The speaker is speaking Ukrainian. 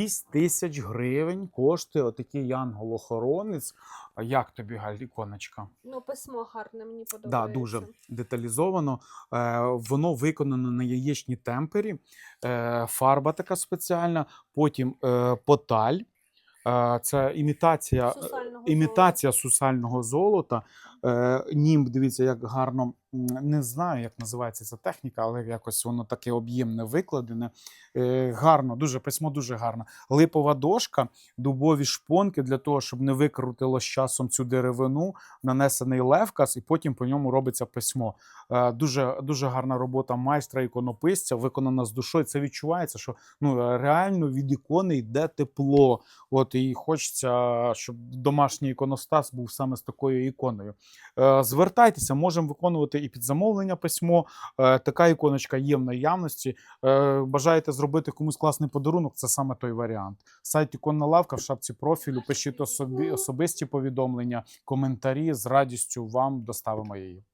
6 тисяч гривень коштує отакий янгол-охоронець. Як тобі Галь, іконочка? Ну, письмо гарне, мені Да, подобається. дуже деталізовано. Е, воно виконано на яєчній темпері, е, фарба така спеціальна, потім е, поталь. Е, це імітація, Сусального імітація сусального золота. Е, німб, дивіться, як гарно не знаю, як називається ця техніка, але якось воно таке об'ємне викладене. Е, гарно, дуже письмо дуже гарно. Липова дошка, дубові шпонки для того, щоб не викрутило з часом цю деревину, нанесений левкас, і потім по ньому робиться письмо. Е, дуже, дуже гарна робота майстра іконописця, виконана з душою. Це відчувається, що ну реально від ікони йде тепло. От і хочеться, щоб домашній іконостас був саме з такою іконою. Е, Звертайтеся, можемо виконувати і під замовлення письмо. Е, Така іконочка є в наявності. Е, Бажаєте зробити комусь класний подарунок? Це саме той варіант. Сайт іконна лавка в шапці профілю. Пишіть особисті повідомлення, коментарі. З радістю вам доставимо її.